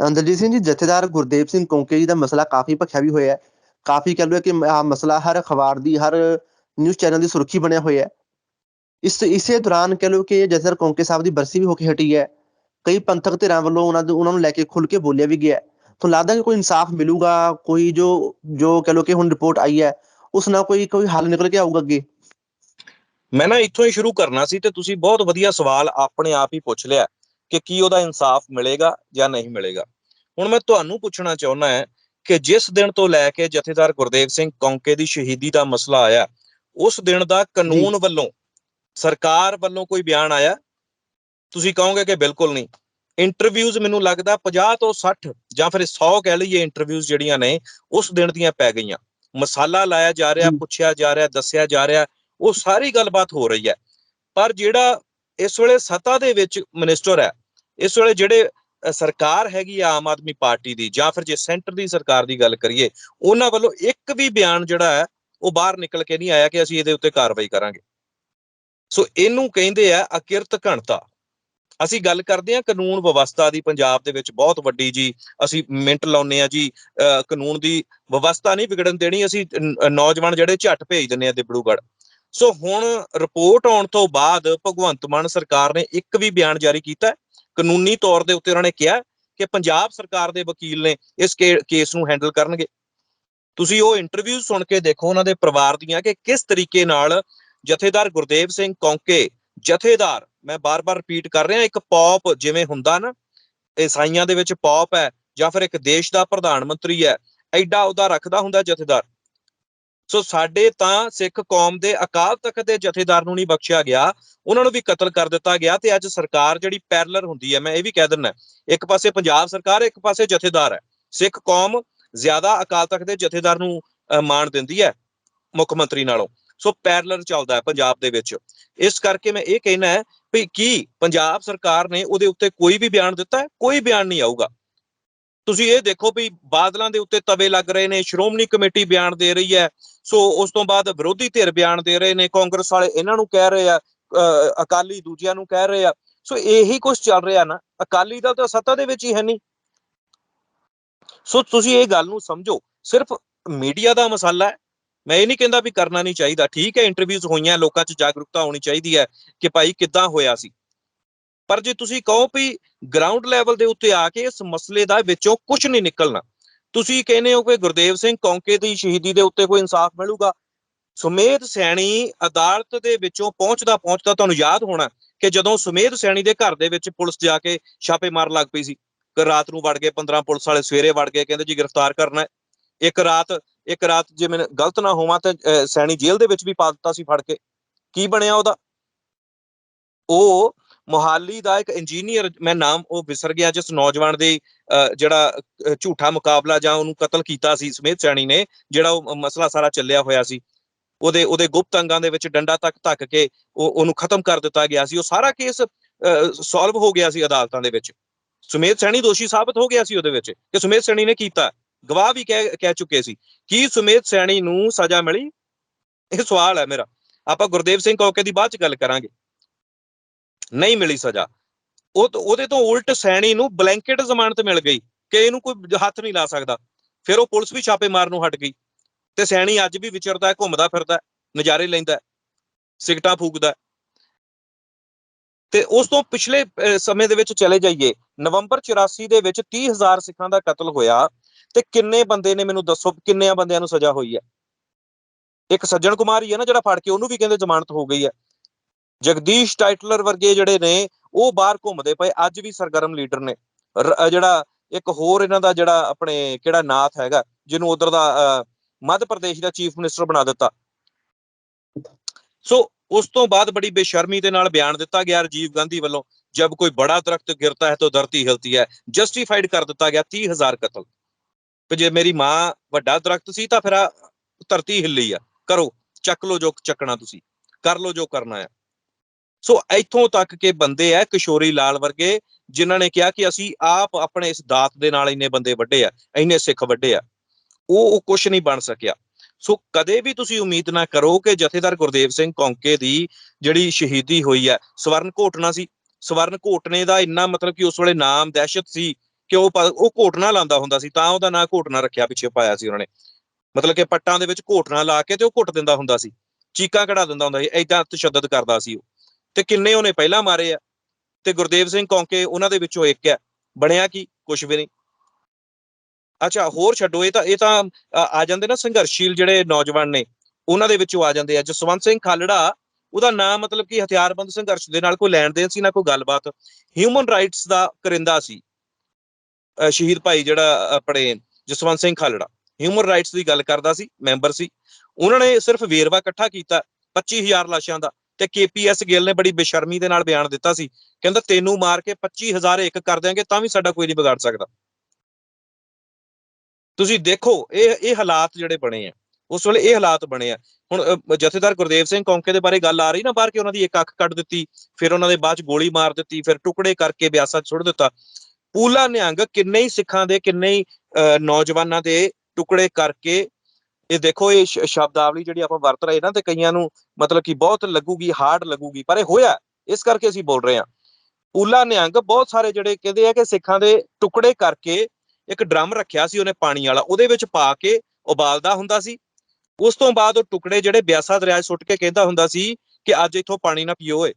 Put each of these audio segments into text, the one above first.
ਦਲਜੀਤ ਸਿੰਘ ਜੀ, ਜਥੇਦਾਰ ਗੁਰਦੇਵ ਸਿੰਘ ਕੌਂਕੇ ਜੀ ਦਾ ਮਸਲਾ ਕਾਫੀ ਭਖਿਆ ਵੀ ਹੋਇਆ ਹੈ। ਕਾਫੀ ਕਹਿ ਲਓ ਕਿ ਆਹ ਮਸਲਾ ਹਰ ਅਖਬਾਰ ਦੀ, ਹਰ ਨਿਊਜ਼ ਚੈਨਲ ਦੀ ਸੁਰਖੀ ਬਣਿਆ ਹੋਇਆ ਹੈ। ਇਸ, ਇਸੇ ਦੌਰਾਨ ਕਹਿ ਲਓ ਕਿ ਜਥੇਦਾਰ ਕੌਂਕੇ ਸਾਹਿਬ ਦੀ ਬਰਸੀ ਵੀ ਹੋ ਕੇ ਹਟੀ ਹੈ। ਕਈ ਪੰਥਕ ਧਿਰਾਂ ਵੱਲੋਂ ਉਹਨਾਂ ਦੇ, ਉਹਨਾਂ ਨੂੰ ਲੈ ਕੇ ਖੁੱਲ ਕੇ ਬੋਲਿਆ ਵੀ ਗਿਆ ਹੈ। ਲੱਗਦਾ ਕਿ ਕੋਈ ਇਨਸਾਫ ਮਿਲੂਗਾ? ਕੋਈ ਜੋ ਜੋ ਕਹਿ ਲਓ ਕਿ ਹੁਣ ਰਿਪੋਰਟ ਆਈ ਹੈ, ਉਸ ਨਾਲ ਕੋਈ ਕੋਈ ਹੱਲ ਨਿਕਲ ਕੇ ਆਊਗਾ ਅੱਗੇ? ਮੈਂ ਨਾ ਇੱਥੋਂ ਹੀ ਸ਼ੁਰੂ ਕਰਨਾ ਸੀ ਤੇ ਤੁਸੀਂ ਬਹੁਤ ਵਧੀਆ ਸਵਾਲ ਆਪਣੇ ਆਪ ਹੀ ਪੁੱਛ ਲਿਆ। ਕਿ ਕੀ ਉਹਦਾ ਇਨਸਾਫ ਮਿਲੇਗਾ ਜਾਂ ਨਹੀਂ ਮਿਲੇਗਾ। ਹੁਣ ਮੈਂ ਤੁਹਾਨੂੰ ਪੁੱਛਣਾ ਚਾਹੁੰਦਾ ਹਾਂ ਕਿ ਜਿਸ ਦਿਨ ਤੋਂ ਲੈ ਕੇ ਜਥੇਦਾਰ ਗੁਰਦੇਵ ਸਿੰਘ ਕੌਂਕੇ ਦੀ ਸ਼ਹੀਦੀ ਦਾ ਮਸਲਾ ਆਇਆ ਉਸ ਦਿਨ ਦਾ ਕਾਨੂੰਨ ਵੱਲੋਂ ਸਰਕਾਰ ਵੱਲੋਂ ਕੋਈ ਬਿਆਨ ਆਇਆ? ਤੁਸੀਂ ਕਹੋਗੇ ਕਿ ਬਿਲਕੁਲ ਨਹੀਂ। ਇੰਟਰਵਿਊਜ਼ ਮੈਨੂੰ ਲੱਗਦਾ 50 ਤੋਂ 60 ਜਾਂ ਫਿਰ 100 ਕਹਿ ਲਈਏ ਇੰਟਰਵਿਊਜ਼ ਜਿਹੜੀਆਂ ਨੇ ਉਸ ਦਿਨ ਦੀਆਂ ਪੈ ਗਈਆਂ। ਮਸਾਲਾ ਲਾਇਆ ਜਾ ਰਿਹਾ। ਪੁੱਛਿਆ ਜਾ ਰਿਹਾ ਦੱਸਿਆ ਜਾ ਰਿਹਾ ਉਹ ਸਾਰੀ ਗੱਲਬਾਤ ਹੋ ਰਹੀ ਹੈ। ਪਰ ਜਿਹੜਾ ਇਸ ਵੇਲੇ ਸੱਤਾ ਦੇ ਵਿੱਚ ਮਿਨਿਸਟਰ ਹੈ ਇਸ ਵੇਲੇ ਜਿਹੜੇ ਸਰਕਾਰ ਹੈਗੀ ਆ ਆਮ ਆਦਮੀ ਪਾਰਟੀ ਦੀ ਜਾਂ ਫਿਰ ਜੇ ਸੈਂਟਰ ਦੀ ਸਰਕਾਰ ਦੀ ਗੱਲ ਕਰੀਏ ਉਹਨਾਂ ਵੱਲੋਂ ਇੱਕ ਵੀ ਬਿਆਨ ਜਿਹੜਾ ਹੈ ਉਹ ਬਾਹਰ ਨਿਕਲ ਕੇ ਨਹੀਂ ਆਇਆ ਕਿ ਅਸੀਂ ਇਹਦੇ ਉੱਤੇ ਕਾਰਵਾਈ ਕਰਾਂਗੇ। ਸੋ ਇਹਨੂੰ ਕਹਿੰਦੇ ਆ ਅਕਿਰਤ ਘਣਤਾ। ਅਸੀਂ ਗੱਲ ਕਰਦੇ ਆ ਕਾਨੂੰਨ ਵਿਵਸਥਾ ਦੀ ਪੰਜਾਬ ਦੇ ਵਿੱਚ ਬਹੁਤ ਵੱਡੀ ਜੀ ਅਸੀਂ ਮਿੰਟ ਲਾਉਨੇ ਆ ਜੀ ਅ, ਕਾਨੂੰਨ ਦੀ ਵਿਵਸਥਾ ਨਹੀਂ ਵਿਗੜਨ ਦੇਣੀ ਅਸੀਂ ਨੌਜਵਾਨ ਜਿਹੜੇ ਝੱਟ ਭੇਜ ਦਿੰਨੇ ਆ ਦਿਬੜੂਗੜ ਸੋ ਹੁਣ ਰਿਪੋਰਟ ਆਉਣ ਤੋਂ ਬਾਅਦ ਭਗਵੰਤ ਮਾਨ ਸਰਕਾਰ ਨੇ ਇੱਕ ਵੀ ਬਿਆਨ ਜਾਰੀ ਕੀਤਾ ਕਾਨੂੰਨੀ ਤੌਰ ਦੇ ਉੱਤੇ ਉਹਨਾਂ ਨੇ ਕਿਹਾ ਕਿ ਪੰਜਾਬ ਸਰਕਾਰ ਦੇ ਵਕੀਲ ਨੇ ਇਸ ਕੇਸ ਨੂੰ ਹੈਂਡਲ ਕਰਨਗੇ। ਤੁਸੀਂ ਉਹ ਇੰਟਰਵਿਊ ਸੁਣ ਕੇ ਦੇਖੋ ਉਹਨਾਂ ਦੇ ਪਰਿਵਾਰ ਦੀਆਂ ਕਿ ਕਿਸ ਤਰੀਕੇ ਨਾਲ ਜਥੇਦਾਰ ਗੁਰਦੇਵ ਸਿੰਘ ਕੌਂਕੇ, ਜਥੇਦਾਰ, ਮੈਂ ਬਾਰ-ਬਾਰ ਰਿਪੀਟ ਕਰ ਰਿਹਾ, ਇੱਕ ਪੌਪ ਜਿਵੇਂ ਹੁੰਦਾ ਨਾ, ਈਸਾਈਆਂ ਦੇ ਵਿੱਚ ਪੌਪ ਹੈ ਜਾਂ ਫਿਰ ਇੱਕ ਦੇਸ਼ ਦਾ ਪ੍ਰਧਾਨ ਮੰਤਰੀ ਹੈ, ਐਡਾ ਉਹਦਾ ਰੱਖਦਾ ਹੁੰਦਾ ਜਥੇਦਾਰ। ਸੋ ਸਾਡੇ ਤਾਂ ਸਿੱਖ ਕੌਮ ਦੇ ਅਕਾਲ ਤਖਤ ਦੇ ਜਥੇਦਾਰ ਨੂੰ ਨਹੀਂ ਬਖਸ਼ਿਆ ਗਿਆ, ਉਹਨਾਂ ਨੂੰ ਵੀ ਕਤਲ ਕਰ ਦਿੱਤਾ ਗਿਆ ਤੇ ਅੱਜ ਸਰਕਾਰ ਜਿਹੜੀ ਪੈਰਲਰ ਹੁੰਦੀ ਹੈ, ਮੈਂ ਇਹ ਵੀ ਕਹਿ ਦਿੰਦਾ, ਇੱਕ ਪਾਸੇ ਪੰਜਾਬ ਸਰਕਾਰ, ਇੱਕ ਪਾਸੇ ਜਥੇਦਾਰ ਹੈ। ਸਿੱਖ ਕੌਮ ਜ਼ਿਆਦਾ ਅਕਾਲ ਤਖਤ ਦੇ ਜਥੇਦਾਰ ਨੂੰ ਮਾਣ ਦਿੰਦੀ ਹੈ ਮੁੱਖ ਮੰਤਰੀ ਨਾਲੋਂ। ਸੋ ਪੈਰਲਰ ਚੱਲਦਾ ਹੈ ਪੰਜਾਬ ਦੇ ਵਿੱਚ। ਇਸ ਕਰਕੇ ਮੈਂ ਇਹ ਕਹਿਣਾ ਹੈ ਵੀ ਕੀ ਪੰਜਾਬ ਸਰਕਾਰ ਨੇ ਉਹਦੇ ਉੱਤੇ ਕੋਈ ਵੀ ਬਿਆਨ ਦਿੱਤਾ ਹੈ? ਕੋਈ ਬਿਆਨ ਨਹੀਂ ਆਊਗਾ। ਤੁਸੀਂ ਇਹ ਦੇਖੋ ਵੀ ਬਾਦਲਾਂ ਦੇ ਉੱਤੇ ਤਵੇ ਲੱਗ ਰਹੇ ਨੇ, ਸ਼੍ਰੋਮਣੀ ਕਮੇਟੀ ਬਿਆਨ ਦੇ ਰਹੀ ਹੈ, ਸੋ ਉਸ ਤੋਂ ਬਾਅਦ ਵਿਰੋਧੀ ਧਿਰ ਬਿਆਨ ਦੇ ਰਹੇ ਨੇ, ਕਾਂਗਰਸ ਵਾਲੇ ਇਹਨਾਂ ਨੂੰ ਕਹਿ ਰਹੇ ਆ ਅਕਾਲੀ ਦੂਜਿਆਂ ਨੂੰ ਕਹਿ ਰਹੇ ਆ, ਸੋ ਇਹੀ ਕੁਝ ਚੱਲ ਰਿਹਾ ਨਾ, ਅਕਾਲੀ ਦਲ ਤਾਂ ਸੱਤਾ ਦੇ ਵਿੱਚ ਹੀ ਹੈ ਨਹੀਂ। ਸੋ ਤੁਸੀਂ ਇਹ ਗੱਲ ਨੂੰ ਸਮਝੋ, ਸਿਰਫ ਮੀਡੀਆ ਦਾ ਮਸਾਲਾ ਹੈ, ਮੈਂ ਇਹ ਨਹੀਂ ਕਹਿੰਦਾ ਵੀ ਕਰਨਾ ਨਹੀਂ ਚਾਹੀਦਾ, ਠੀਕ ਹੈ ਇੰਟਰਵਿਊਜ਼ ਹੋਈਆਂ, ਲੋਕਾਂ 'ਚ ਜਾਗਰੂਕਤਾ ਹੋਣੀ ਚਾਹੀਦੀ ਹੈ ਕਿ ਭਾਈ ਕਿੱਦਾਂ ਹੋਇਆ ਸੀ। ਪਰ ਜੇ ਤੁਸੀਂ ਕਹੋ ਵੀ ਗਰਾਊਂਡ ਲੈਵਲ ਦੇ ਉੱਤੇ ਆ ਕੇ ਇਸ ਮਸਲੇ ਦਾ ਵਿੱਚੋਂ ਕੁਝ ਨਹੀਂ ਨਿਕਲਣਾ ਤੁਸੀਂ ਕਹਿੰਦੇ ਹੋ ਕਿ ਗੁਰਦੇਵ ਸਿੰਘ ਕੌਂਕੇ ਦੀ ਸ਼ਹੀਦੀ ਦੇ ਉੱਤੇ ਕੋਈ ਇਨਸਾਫ ਮਿਲੂਗਾ? ਸੁਮੇਧ ਸੈਣੀ ਅਦਾਲਤ ਦੇ ਵਿੱਚੋਂ ਪਹੁੰਚਦਾ ਪਹੁੰਚਦਾ ਤੁਹਾਨੂੰ ਯਾਦ ਹੋਣਾ ਕਿ ਜਦੋਂ ਸੁਮੇਧ ਸੈਣੀ ਦੇ ਘਰ ਦੇ ਵਿੱਚ ਪੁਲਿਸ ਜਾ ਕੇ ਛਾਪੇ ਮਾਰ ਲੱਗ ਪਈ ਸੀ। ਕਿ ਰਾਤ ਨੂੰ ਵੜ ਗਏ 15 ਪੁਲਿਸ ਵਾਲੇ ਸਵੇਰੇ ਵੜ ਗਏ ਕਹਿੰਦੇ ਜੀ ਗ੍ਰਿਫਤਾਰ ਕਰਨਾ ਇੱਕ ਰਾਤ ਇੱਕ ਰਾਤ ਜੇ ਮੈਂ ਗਲਤ ਨਾ ਹੋਵਾਂ ਤਾਂ ਅਹ, ਸੈਣੀ ਜੇਲ੍ਹ ਦੇ ਵਿੱਚ ਵੀ ਪਾ ਦਿੱਤਾ ਸੀ ਫੜ ਕੇ। ਕੀ ਬਣਿਆ ਉਹਦਾ? ਉਹ ਮੋਹਾਲੀ ਦਾ ਇੱਕ ਇੰਜੀਨੀਅਰ ਮੈਂ ਨਾਮ ਉਹ ਵਿਸਰ ਗਿਆ ਜਿਸ ਨੌਜਵਾਨ ਦੇ ਅਹ, ਜਿਹੜਾ ਝੂਠਾ ਮੁਕਾਬਲਾ ਜਾਂ ਉਹਨੂੰ ਕਤਲ ਕੀਤਾ ਸੀ ਸਮੇਤ ਸੈਣੀ ਨੇ ਜਿਹੜਾ ਉਹ ਮਸਲਾ ਸਾਰਾ ਚੱਲਿਆ ਹੋਇਆ ਸੀ। ਉਹਦੇ ਉਹਦੇ ਗੁਪਤ ਅੰਗਾਂ ਦੇ ਵਿੱਚ ਡੰਡਾ ਤੱਕ ਧੱਕ ਕੇ ਉਹ ਉਹਨੂੰ ਖਤਮ ਕਰ ਦਿੱਤਾ ਗਿਆ ਸੀ। ਉਹ ਸਾਰਾ ਕੇਸ ਸੋਲਵ ਹੋ ਗਿਆ ਸੀ ਅਦਾਲਤਾਂ ਦੇ ਵਿੱਚ। ਸੁਮੇਧ ਸੈਣੀ ਦੋਸ਼ੀ ਸਾਬਤ ਹੋ ਗਿਆ ਸੀ ਉਹਦੇ ਵਿੱਚ ਕਿ ਸੁਮੇਧ ਸੈਣੀ ਨੇ ਕੀਤਾ। ਗਵਾਹ ਵੀ ਕਹਿ ਕਹਿ ਚੁੱਕੇ ਸੀ ਕੀ ਸੁਮੇਧ ਸੈਣੀ ਨੂੰ ਸਜ਼ਾ ਮਿਲੀ। ਇਹ ਸਵਾਲ ਹੈ ਮੇਰਾ। ਆਪਾਂ ਗੁਰਦੇਵ ਸਿੰਘ ਕੌਕੇ ਦੀ ਬਾਅਦ ਚ ਗੱਲ ਕਰਾਂਗੇ। ਨਹੀਂ ਮਿਲੀ ਸਜ਼ਾ। ਉਹ ਉਹਦੇ ਤੋਂ ਉਲਟ ਸੈਣੀ ਨੂੰ ਬਲੈਂਕਟ ਜ਼ਮਾਨਤ ਮਿਲ ਗਈ ਕਿ ਇਹਨੂੰ ਕੋਈ ਹੱਥ ਨਹੀਂ ਲਾ ਸਕਦਾ। ਫਿਰ ਉਹ ਪੁਲਿਸ ਵੀ ਛਾਪੇ ਮਾਰਨੋਂ ਹਟ ਗਈ। ਤੇ ਸੈਣੀ ਅੱਜ ਵੀ ਵਿਚਰਦਾ ਹੈ ਘੁੰਮਦਾ ਫਿਰਦਾ ਹੈ, ਨਜ਼ਾਰੇ ਲੈਂਦਾ ਹੈ, ਸਿਗਟਾਂ ਫੂਕਦਾ ਹੈ। ਤੇ ਉਸ ਤੋਂ ਪਿਛਲੇ ਸਮੇਂ ਦੇ ਵਿੱਚ ਚਲੇ ਜਾਈਏ। ਨਵੰਬਰ 84 ਦੇ ਵਿੱਚ 30000 ਸਿੱਖਾਂ ਦਾ ਕਤਲ ਹੋਇਆ ਤੇ ਕਿੰਨੇ ਬੰਦੇ ਨੇ ਮੈਨੂੰ ਦੱਸੋ ਕਿੰਨਿਆਂ ਬੰਦਿਆਂ ਨੂੰ ਸਜ਼ਾ ਹੋਈ ਹੈ? ਇੱਕ ਸੱਜਣ ਕੁਮਾਰ ਹੀ ਹੈ ਨਾ ਜਿਹੜਾ ਫੜ ਕੇ ਉਹਨੂੰ ਵੀ ਕਹਿੰਦੇ ਜ਼ਮਾਨਤ ਹੋ ਗਈ ਹੈ। ਜਗਦੀਸ਼ ਟਾਈਟਲਰ ਵਰਗੇ ਜਿਹੜੇ ਨੇ ਉਹ ਬਾਹਰ ਘੁੰਮਦੇ ਪਏ ਅੱਜ ਵੀ ਸਰਗਰਮ ਲੀਡਰ ਨੇ। ਜਿਹੜਾ ਇੱਕ ਹੋਰ ਇਹਨਾਂ ਦਾ ਜਿਹੜਾ ਆਪਣੇ ਕਿਹੜਾ ਨਾਥ ਹੈਗਾ ਜਿਹਨੂੰ ਉਧਰ ਦਾ ਅਹ, ਮੱਧ ਪ੍ਰਦੇਸ਼ ਦਾ ਚੀਫ ਮਿਨਿਸਟਰ ਬਣਾ ਦਿੱਤਾ। ਸੋ ਉਸ ਤੋਂ ਬਾਅਦ ਬੜੀ ਬੇਸ਼ਰਮੀ ਦੇ ਨਾਲ ਬਿਆਨ ਦਿੱਤਾ ਗਿਆ ਰਾਜੀਵ ਗਾਂਧੀ ਵੱਲੋਂ ਜਦ ਕੋਈ ਬੜਾ ਦਰਖਤ ਗਿਰਤਾ ਹੈ ਤਾਂ ਧਰਤੀ ਹਿਲਤੀ ਹੈ। ਜਸਟੀਫਾਈਡ ਕਰ ਦਿੱਤਾ ਗਿਆ 30000 ਕਤਲ। ਤੇ ਜੇ ਮੇਰੀ ਮਾਂ ਵੱਡਾ ਦਰਖਤ ਸੀ ਤਾਂ ਫਿਰ ਆਹ ਧਰਤੀ ਹਿੱਲੀ ਆ। ਕਰੋ ਚੱਕ ਲੋ ਜੋ ਚੱਕਣਾ ਤੁਸੀਂ। ਕਰ ਲੋ ਜੋ ਕਰਨਾ ਹੈ ਸੋ ਇੱਥੋਂ ਤੱਕ ਕਿ ਬੰਦੇ ਆ ਕਿਸ਼ੋਰੀ ਲਾਲ ਵਰਗੇ, ਜਿਨ੍ਹਾਂ ਨੇ ਕਿਹਾ ਕਿ ਅਸੀਂ ਆਪ ਆਪਣੇ ਇਸ ਦਾਤ ਦੇ ਨਾਲ ਇੰਨੇ ਬੰਦੇ ਵੱਡੇ ਆ, ਇੰਨੇ ਸਿੱਖ ਵੱਡੇ ਆ, ਉਹ ਉਹ ਕੁਝ ਨਹੀਂ ਬਣ ਸਕਿਆ। ਸੋ ਕਦੇ ਵੀ ਤੁਸੀਂ ਉਮੀਦ ਨਾ ਕਰੋ ਕਿ ਜਥੇਦਾਰ ਗੁਰਦੇਵ ਸਿੰਘ ਕੌਂਕੇ ਦੀ ਜਿਹੜੀ ਸ਼ਹੀਦੀ ਹੋਈ ਹੈ ਸਵਰਨ ਘੋਟਣਾ ਸੀ। ਸਵਰਨ ਘੋਟਣੇ ਦਾ ਇੰਨਾ ਮਤਲਬ ਕਿ ਉਸ ਵੇਲੇ ਨਾਮ ਦਹਿਸ਼ਤ ਸੀ ਕਿ ਉਹ ਪ- ਉਹ ਘੋਟਣਾ ਲਾਉਂਦਾ ਹੁੰਦਾ ਸੀ, ਤਾਂ ਉਹਦਾ ਨਾਂ ਘੋਟਣਾ ਰੱਖਿਆ ਪਿੱਛੇ ਪਾਇਆ ਸੀ ਉਹਨਾਂ ਨੇ। ਮਤਲਬ ਕਿ ਪੱਟਾਂ ਦੇ ਵਿੱਚ ਘੋਟਣਾ ਲਾ ਕੇ ਤੇ ਉਹ ਘੁੱਟ ਦਿੰਦਾ ਹੁੰਦਾ ਸੀ, ਚੀਕਾਂ ਕਢਾ ਦਿੰਦਾ ਹੁੰਦਾ ਸੀ ਐਦਾਂ ਤਸ਼ੱਦਦ ਕਰਦਾ ਸੀ ਉਹ। ਤੇ ਕਿੰਨੇ ਉਹਨੇ ਪਹਿਲਾਂ ਮਾਰੇ ਆ? ਤੇ ਗੁਰਦੇਵ ਸਿੰਘ ਕੌਂਕੇ ਉਹਨਾਂ ਦੇ ਵਿੱਚੋਂ ਇੱਕ ਹੈ। ਬਣਿਆ ਕੀ? ਕੁਝ ਵੀ ਨਹੀਂ। ਅੱਛਾ, ਹੋਰ ਛੱਡੋ, ਇਹ ਤਾਂ ਇਹ ਤਾਂ ਆ ਜਾਂਦੇ ਨਾ ਸੰਘਰਸ਼ੀਲ ਜਿਹੜੇ ਨੌਜਵਾਨ ਨੇ, ਉਹਨਾਂ ਦੇ ਵਿੱਚੋਂ ਆ ਜਾਂਦੇ ਆ। ਜਸਵੰਤ ਸਿੰਘ ਖਾਲੜਾ, ਉਹਦਾ ਨਾਮ ਮਤਲਬ ਕਿ ਹਥਿਆਰਬੰਦ ਸੰਘਰਸ਼ ਦੇ ਨਾਲ ਕੋਈ ਲੈਣ ਦੇਣ ਸੀ, ਨਾ ਕੋਈ ਗੱਲਬਾਤ। ਹਿਊਮਨ ਰਾਈਟਸ ਦਾ ਕਰਿੰਦਾ ਸੀ ਸ਼ਹੀਦ ਭਾਈ ਜਿਹੜਾ ਆਪਣੇ ਜਸਵੰਤ ਸਿੰਘ ਖਾਲੜਾ। ਹਿਊਮਨ ਰਾਈਟਸ ਦੀ ਗੱਲ ਕਰਦਾ ਸੀ, ਮੈਂਬਰ ਸੀ। ਉਹਨਾਂ ਨੇ ਸਿਰਫ ਵੇਰਵਾ ਇਕੱਠਾ ਕੀਤਾ 25000 ਲਾਸ਼ਾਂ ਦਾ। ਤੇ ਕੇਪੀਐਸ ਗਿੱਲ ਨੇ ਬੜੀ ਬੇਸ਼ਰਮੀ ਦੇ ਨਾਲ ਬਿਆਨ ਦਿੱਤਾ ਸੀ। ਕਹਿੰਦਾ, ਤੈਨੂੰ ਮਾਰ ਕੇ 25000 ਇੱਕ ਕਰ ਦਿਆਂਗੇ, ਤਾਂ ਵੀ ਸਾਡਾ ਕੋਈ ਨਹੀਂ ਵਿਗਾੜ ਸਕਦਾ। ਤੁਸੀਂ ਦੇਖੋ, ਇਹ ਇਹ ਹਾਲਾਤ ਜਿਹੜੇ ਬਣੇ ਆ, ਉਸ ਵੇਲੇ ਇਹ ਹਾਲਾਤ ਬਣੇ ਆ। ਹੁਣ ਜਥੇਦਾਰ ਗੁਰਦੇਵ ਸਿੰਘ ਕੌਂਕੇ ਦੇ ਬਾਰੇ ਗੱਲ ਆ ਰਹੀ ਨਾ, ਬਾਹਰ ਕਿ ਉਹਨਾਂ ਦੀ ਇੱਕ ਅੱਖ ਕੱਢ ਦਿੱਤੀ, ਫਿਰ ਉਹਨਾਂ ਦੇ ਬਾਅਦ ਚ ਗੋਲੀ ਮਾਰ ਦਿੱਤੀ, ਫਿਰ ਟੁਕੜੇ ਕਰਕੇ ਬਿਆਸਾ 'ਚ ਸੁੱਟ ਦਿੱਤਾ। ਪੂਲਾ ਨਿਹੰਗ ਕਿੰਨੇ ਹੀ ਸਿੱਖਾਂ ਦੇ, ਕਿੰਨੇ ਹੀ ਨੌਜਵਾਨਾਂ ਦੇ ਟੁਕੜੇ ਕਰਕੇ ਇਹ ਦੇਖੋ, ਇਹ ਸ਼ਬਦਾਵਲੀ ਜਿਹੜੀ ਆਪਾਂ ਵਰਤ ਰਹੇ ਨਾ, ਤੇ ਕਈਆਂ ਨੂੰ ਮਤਲਬ ਕਿ ਬਹੁਤ ਲੱਗੂਗੀ, ਹਾਰਡ ਲੱਗੂਗੀ, ਪਰ ਇਹ ਹੋਇਆ। ਇਸ ਕਰਕੇ ਅਸੀਂ ਬੋਲ ਰਹੇ ਹਾਂ। ਪੂਲਾ ਨਿਹੰਗ ਬਹੁਤ ਸਾਰੇ ਜਿਹੜੇ ਕਹਿੰਦੇ ਆ ਕਿ ਸਿੱਖਾਂ ਦੇ ਟੁਕੜੇ ਕਰਕੇ ਇੱਕ ਡਰਮ ਰੱਖਿਆ ਸੀ ਉਹਨੇ ਪਾਣੀ ਵਾਲਾ, ਉਹਦੇ ਵਿੱਚ ਪਾ ਕੇ ਉਬਾਲਦਾ ਹੁੰਦਾ ਸੀ। ਉਸ ਤੋਂ ਬਾਅਦ ਉਹ ਟੁਕੜੇ ਜਿਹੜੇ ਬਿਆਸਾ ਦਰਿਆ 'ਚ ਸੁੱਟ ਕੇ ਕਹਿੰਦਾ ਹੁੰਦਾ ਸੀ ਕਿ ਅੱਜ ਇੱਥੋਂ ਪਾਣੀ ਨਾ ਪੀਓ ਏ।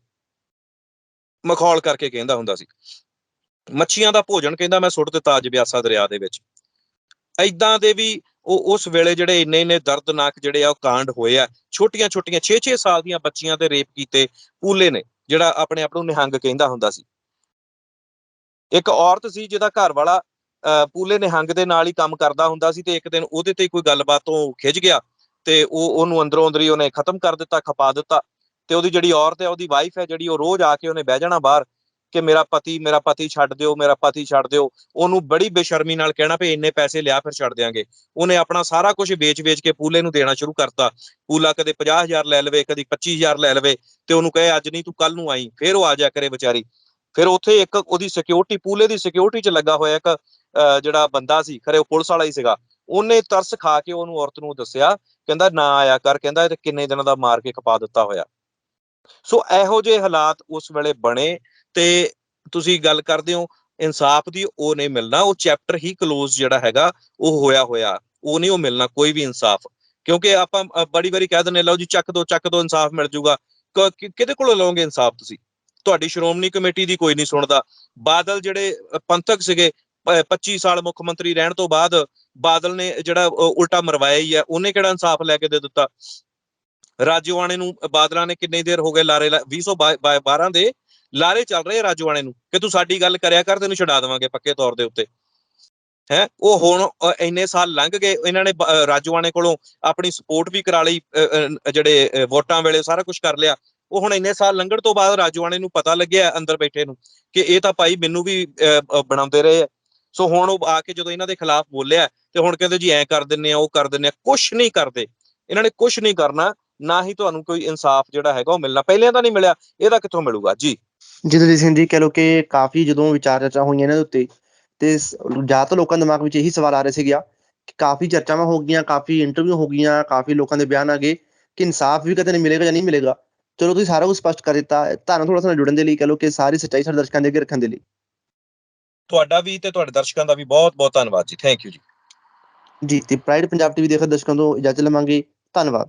ਮਖੌਲ ਕਰਕੇ ਕਹਿੰਦਾ ਹੁੰਦਾ ਸੀ। ਮੱਛੀਆਂ ਦਾ ਭੋਜਨ ਕਹਿੰਦਾ, ਮੈਂ ਸੁੱਟ ਦਿੱਤਾ ਅੱਜ ਬਿਆਸਾ ਦਰਿਆ ਦੇ ਵਿੱਚ। ਐਦਾਂ ਦੇ ਵੀ ਉਹ ਉਸ ਵੇਲੇ ਜਿਹੜੇ ਇੰਨੇ ਇੰਨੇ ਦਰਦਨਾਕ ਜਿਹੜੇ ਆ ਉਹ ਕਾਂਡ ਹੋਏ ਆ ਛੋਟੀਆਂ ਛੋਟੀਆਂ 6-6 ਸਾਲ ਦੀਆਂ ਬੱਚੀਆਂ ਤੇ ਰੇਪ ਕੀਤੇ ਪੂਲੇ ਨੇ ਜਿਹੜਾ ਆਪਣੇ ਆਪ ਨੂੰ ਨਿਹੰਗ ਕਹਿੰਦਾ ਹੁੰਦਾ ਸੀ। ਇੱਕ ਔਰਤ ਸੀ ਜਿਹਦਾ ਘਰ ਵਾਲਾ ਅਹ, ਪੂਲੇ ਨਿਹੰਗ ਦੇ ਨਾਲ ਹੀ ਕੰਮ ਕਰਦਾ ਹੁੰਦਾ ਸੀ ਤੇ ਇੱਕ ਦਿਨ ਉਹਦੇ ਤੇ ਕੋਈ ਗੱਲਬਾਤ ਤੋਂ ਖਿੱਚ ਗਿਆ ਤੇ ਉਹ ਉਹਨੂੰ ਅੰਦਰੋਂ ਅੰਦਰੀ ਉਹਨੇ ਖਤਮ ਕਰ ਦਿੱਤਾ ਖਪਾ ਦਿੱਤਾ ਤੇ ਉਹਦੀ ਜਿਹੜੀ ਔਰਤ ਹੈ ਉਹਦੀ ਵਾਈਫ ਹੈ ਜਿਹੜੀ ਉਹ ਰੋਜ਼ ਆ ਕੇ ਉਹਨੇ ਬਹਿ ਜਾਣਾ ਬਾਹਰ ਕਿ ਮੇਰਾ ਪਤੀ ਮੇਰਾ ਪਤੀ ਛੱਡ ਦਿਓ ਮੇਰਾ ਪਤੀ ਛੱਡ ਦਿਓ। ਉਹਨੂੰ ਬੜੀ ਬੇਸ਼ਰਮੀ ਨਾਲ ਕਹਿਣਾ ਵੀ ਇੰਨੇ ਪੈਸੇ ਲਿਆ ਫਿਰ ਛੱਡ ਦਿਆਂਗੇ। ਉਹਨੇ ਆਪਣਾ ਸਾਰਾ ਕੁਝ ਵੇਚ-ਵੇਚ ਕੇ ਪੂਲੇ ਨੂੰ ਦੇਣਾ ਸ਼ੁਰੂ ਕਰਤਾ। ਪੂਲਾ ਕਦੇ 50000 ਲੈ ਲਵੇ ਕਦੀ 25000 ਲੈ ਲਵੇ ਤੇ ਉਹਨੂੰ ਕਹੇ ਅੱਜ ਨਹੀਂ ਤੂੰ ਕੱਲ ਨੂੰ ਆਈ। ਫਿਰ ਉਹ ਆ ਜਾ ਕਰੇ ਵਿਚਾਰੀ। ਫਿਰ ਉੱਥੇ ਇੱਕ ਉਹਦੀ ਸਿਕਿਉਰਿਟੀ ਪੂਲੇ ਦੀ ਸਿਕਿਉਰਿਟੀ 'ਚ ਲੱਗਾ ਹੋਇਆ ਇੱਕ ਅਹ, ਜਿਹੜਾ ਬੰਦਾ ਸੀ ਖਰੇ ਉਹ ਪੁਲਿਸ ਵਾਲਾ ਹੀ ਸੀਗਾ। ਉਹਨੇ ਤਰਸ ਖਾ ਕੇ ਉਹਨੂੰ ਔਰਤ ਨੂੰ ਦੱਸਿਆ ਕਹਿੰਦਾ ਨਾ ਆਇਆ ਕਰ ਕਹਿੰਦਾ ਇਹ ਕਿੰਨੇ ਦਿਨਾਂ ਦਾ ਮਾਰ ਕੇ ਖਪਾ ਦਿੱਤਾ ਹੋਇਆ। ਸੋ ਇਹੋ ਜਿਹੇ ਹਾਲਾਤ ਉਸ ਵੇਲੇ ਬਣੇ। ਤੇ ਤੁਸੀਂ ਗੱਲ ਕਰਦੇ ਹੋ, ਇਨਸਾਫ ਦੀ ਉਹ ਨਹੀਂ ਮਿਲਣਾ, ਉਹ ਚੈਪਟਰ ਹੀ ক্লোਜ਼ ਜਿਹੜਾ ਹੈਗਾ, ਉਹ ਹੋਇਆ ਹੋਇਆ, ਉਹ ਨਹੀਂ ਉਹ ਮਿਲਣਾ, ਕੋਈ ਵੀ ਇਨਸਾਫ। ਕਿਉਂਕਿ ਆਪਾਂ ਬੜੀ ਵਾਰੀ ਕਹਿ ਦਿੰਦੇ ਲਓ ਜੀ, ਚੱਕ ਦੋ ਚੱਕ ਦੋ, ਇਨਸਾਫ ਮਿਲ ਜੂਗਾ। ਕਿਹਦੇ ਕੋਲੋਂ ਲਓਗੇ ਇਨਸਾਫ ਤੁਸੀਂ? ਤੁਹਾਡੀ ਸ਼੍ਰੋਮਣੀ ਕਮੇਟੀ ਦੀ ਕੋਈ ਨਹੀਂ ਸੁਣਦਾ। ਬਾਦਲ ਜਿਹੜੇ ਪੰਥਕ ਸੀਗੇ, ਪ- 25 ਸਾਲ ਮੁੱਖ ਮੰਤਰੀ ਰਹਿਣ ਤੋਂ ਬਾਅਦ, ਬਾਦਲ ਨੇ ਜਿਹੜਾ ਉਲਟਾ ਮਰਵਾਇਆ ਹੀ ਹੈ ਉਹਨੇ ਕਿਹੜਾ ਇਨਸਾਫ ਲੈ ਕੇ ਦੇ ਦਿੱਤਾ? ਰਾਜਵਾਨੇ ਨੂੰ, ਬਾਦਲਾਂ ਨੇ ਕਿੰਨੀ ਦੇਰ ਹੋ ਗਏ ਲਾਰੇ ਲਾ- 2012 ਦੇ ਲਾਰੇ ਚੱਲ ਰਹੇ ਆ ਰਾਜਵਾਨੇ ਨੂੰ ਕਿ ਤੂੰ ਸਾਡੀ ਗੱਲ ਕਰਿਆ ਕਰ ਤੈਨੂੰ ਛਡਾ ਦੇਵਾਂਗੇ ਪੱਕੇ ਤੌਰ ਦੇ ਉੱਤੇ। ਹੈ? ਉਹ ਹੁਣ ਇੰਨੇ ਸਾਲ ਲੰਘ ਗਏ ਇਹਨਾਂ ਨੇ ਰਾਜੂਆਣੇ ਕੋਲੋਂ ਆਪਣੀ ਸਪੋਰਟ ਵੀ ਕਰਾ ਲਈ ਜਿਹੜੇ ਵੋਟਾਂ ਵੇਲੇ ਸਾਰਾ ਕੁਝ ਕਰ ਲਿਆ। ਉਹ ਹੁਣ ਇੰਨੇ ਸਾਲ ਲੰਘਣ ਤੋਂ ਬਾਅਦ ਰਾਜਵਾਨੇ ਨੂੰ ਪਤਾ ਲੱਗਿਆ ਅੰਦਰ ਬੈਠੇ ਨੂੰ ਕਿ ਇਹ ਤਾਂ ਭਾਈ ਮੈਨੂੰ ਵੀ ਅ, ਬਣਾਉਂਦੇ ਰਹੇ ਆ। ਸੋ ਹੁਣ ਉਹ ਆ ਕੇ ਜਦੋਂ ਇਹਨਾਂ ਦੇ ਖਿਲਾਫ ਬੋਲਿਆ ਤੇ ਹੁਣ ਕਹਿੰਦੇ ਜੀ ਐ ਕਰ ਦਿੰਨੇ ਆ ਉਹ ਕਰ ਦਿੰਨੇ ਆ ਕੁਝ ਨਹੀਂ ਕਰਦੇ। ਇਹਨਾਂ ਨੇ ਕੁਝ ਨਹੀਂ ਕਰਨਾ ਨਾ ਹੀ ਤੁਹਾਨੂੰ ਕੋਈ ਇਨਸਾਫ ਜਿਹੜਾ ਹੈਗਾ ਉਹ ਮਿਲਣਾ। ਪਹਿਲਿਆਂ ਤਾਂ ਨਹੀਂ ਮਿਲਿਆ ਇਹਦਾ ਕਿੱਥੋਂ ਮਿਲੂਗਾ? ਜੀ। ਜਿੱਦਾਂ ਸਿੰਘ ਜੀ ਕਹਿ ਲੋ ਕਿ ਕਾਫੀ ਜਦੋਂ ਵਿਚਾਰ ਚਰਚਾ ਹੋਈਆਂ ਇਹਨਾਂ ਦੇ ਉੱਤੇ ਤੇ ਜ਼ਿਆਦਾਤਰ ਲੋਕਾਂ ਦੇ ਦਿਮਾਗ ਵਿੱਚ ਇਹੀ ਸਵਾਲ ਆ ਰਿਹਾ ਸੀਗਾ ਕਿ ਕਾਫੀ ਚਰਚਾਵਾਂ ਹੋ ਗਈਆਂ ਕਾਫੀ ਇੰਟਰਵਿਊ ਹੋ ਗਈਆਂ ਕਾਫੀ ਲੋਕਾਂ ਦੇ ਬਿਆਨ ਆ ਗਏ ਕਿ ਇਨਸਾਫ ਵੀ ਕਦੇ ਨਹੀਂ ਮਿਲੇਗਾ ਜਾਂ ਨਹੀਂ ਮਿਲੇਗਾ। ਚਲੋ ਤੁਸੀਂ ਸਾਰਾ ਕੁਝ ਸਪਸ਼ਟ ਕਰ ਦਿੱਤਾ ਤੁਹਾਨੂੰ ਥੋੜਾ ਸਾਨੂੰ ਜੁੜਨ ਦੇ ਲਈ ਕਹਿ ਲੋ ਕਿ ਸਾਰੀ ਸੱਚਾਈ ਸਾਡੇ ਦਰਸ਼ਕਾਂ ਦੇ ਅੱਗੇ ਰੱਖਣ ਦੇ ਲਈ। ਤੁਹਾਡਾ ਵੀ ਤੇ ਤੁਹਾਡੇ ਦਰਸ਼ਕਾਂ ਦਾ ਵੀ ਬਹੁਤ ਬਹੁਤ ਧੰਨਵਾਦ ਜੀ। ਥੈਂਕ ਯੂ ਜੀ। ਜੀ ਤੇ ਪ੍ਰਾਈਡ ਪੰਜਾਬ ਟੀਵੀ ਦੇਖਣ ਦਰਸ਼ਕਾਂ ਤੋਂ ਇਜਾਜ਼ਤ ਲਵਾਂਗੇ। ਧੰਨਵਾਦ।